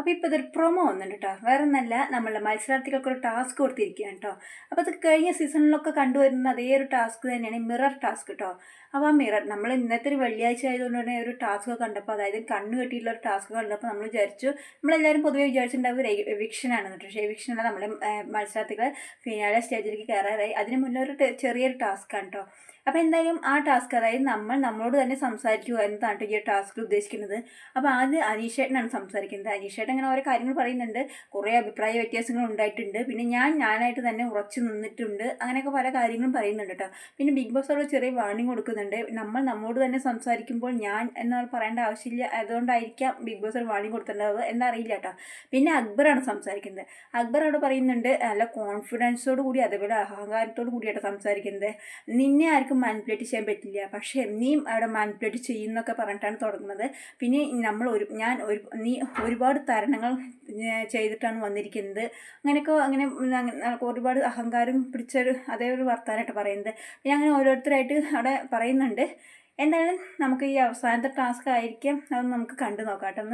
അപ്പോൾ ഇപ്പോൾ ഇതൊരു പ്രൊമോ വന്നിട്ടുണ്ട് കേട്ടോ വേറെ ഒന്നല്ല നമ്മളുടെ മത്സരാർത്ഥികൾക്ക് ഒരു ടാസ്ക് കൊടുത്തിരിക്കുകയാണ് കേട്ടോ അപ്പോൾ അത് കഴിഞ്ഞ സീസണിലൊക്കെ കണ്ടുവരുന്ന അതേ ഒരു ടാസ്ക് തന്നെയാണ് മിറർ ടാസ്ക് കേട്ടോ അപ്പോൾ ആ മിറർ നമ്മൾ ഇന്നത്തെ ഒരു വെള്ളിയാഴ്ച ആയതുകൊണ്ട് തന്നെ ഒരു ടാസ്ക് കണ്ടപ്പോൾ അതായത് കണ്ണ് കെട്ടിയിട്ടുള്ള ഒരു ടാസ്ക് കണ്ടപ്പോൾ നമ്മൾ വിചാരിച്ചു നമ്മളെല്ലാവരും പൊതുവേ വിചാരിച്ചിട്ടുണ്ടാവും ഒരു കേട്ടോ പക്ഷേ എവിക്ഷനല്ല നമ്മളെ മത്സരാർത്ഥികൾ ഫിനാലെ സ്റ്റേജിലേക്ക് കയറാറായി. അതിന് മുന്നേ ഒരു ചെറിയൊരു ടാസ്ക് ആണ് കേട്ടോ അപ്പോൾ എന്തായാലും ആ ടാസ്ക് അതായത് നമ്മൾ നമ്മളോട് തന്നെ സംസാരിക്കുക എന്നതാണ് ഈ ടാസ്ക് ഉദ്ദേശിക്കുന്നത്. അപ്പോൾ ആദ്യം അനീഷേട്ടനാണ് സംസാരിക്കുന്നത്. അനീഷേട്ടൻ അങ്ങനെ ഓരോ കാര്യങ്ങൾ പറയുന്നുണ്ട്. കുറേ അഭിപ്രായ വ്യത്യാസങ്ങൾ ഉണ്ടായിട്ടുണ്ട്. പിന്നെ ഞാൻ ഞാനായിട്ട് തന്നെ ഉറച്ചു നിന്നിട്ടുണ്ട്. അങ്ങനെയൊക്കെ പല കാര്യങ്ങളും പറയുന്നുണ്ട് കേട്ടോ. പിന്നെ ബിഗ് ബോസ് അവിടെ ചെറിയ വാർണിംഗ് കൊടുക്കുന്നുണ്ട്. നമ്മൾ നമ്മോട് തന്നെ സംസാരിക്കുമ്പോൾ ഞാൻ എന്നാൽ പറയേണ്ട ആവശ്യമില്ല. അതുകൊണ്ടായിരിക്കാം ബിഗ് ബോസ് ഒരു വാർണിംഗ് കൊടുത്തിട്ടുണ്ടാവുക എന്നറിയില്ല കേട്ടോ. പിന്നെ അക്ബറാണ് സംസാരിക്കുന്നത്. അക്ബർ അവിടെ പറയുന്നുണ്ട് നല്ല കോൺഫിഡൻസോട് കൂടി അതേപോലെ അഹങ്കാരത്തോട് കൂടിയായിട്ട് സംസാരിക്കുന്നത്. നിന്നെ ആർക്കും മാനിപ്പുലേറ്റ് ചെയ്യാൻ പറ്റില്ല. പക്ഷേ നീയും അവിടെ മാനിപ്പുലേറ്റ് ചെയ്യുന്നൊക്കെ പറഞ്ഞിട്ടാണ് തുടങ്ങുന്നത്. പിന്നെ നമ്മൾ ഒരു ഞാൻ ഒരു നീ ഒരുപാട് തരണങ്ങൾ ചെയ്തിട്ടാണ് വന്നിരിക്കുന്നത്. അങ്ങനെയൊക്കെ അങ്ങനെ ഒരുപാട് അഹങ്കാരം പിടിച്ചൊരു അതേ ഒരു വർത്താനമായിട്ട് പറയുന്നത്. പിന്നെ അങ്ങനെ ഓരോരുത്തരായിട്ട് അവിടെ പറയുന്നുണ്ട്. എന്തായാലും നമുക്ക് ഈ അവസാനത്തെ ടാസ്ക് ആയിരിക്കാം. അത് നമുക്ക് കണ്ടു നോക്കാം കേട്ടോ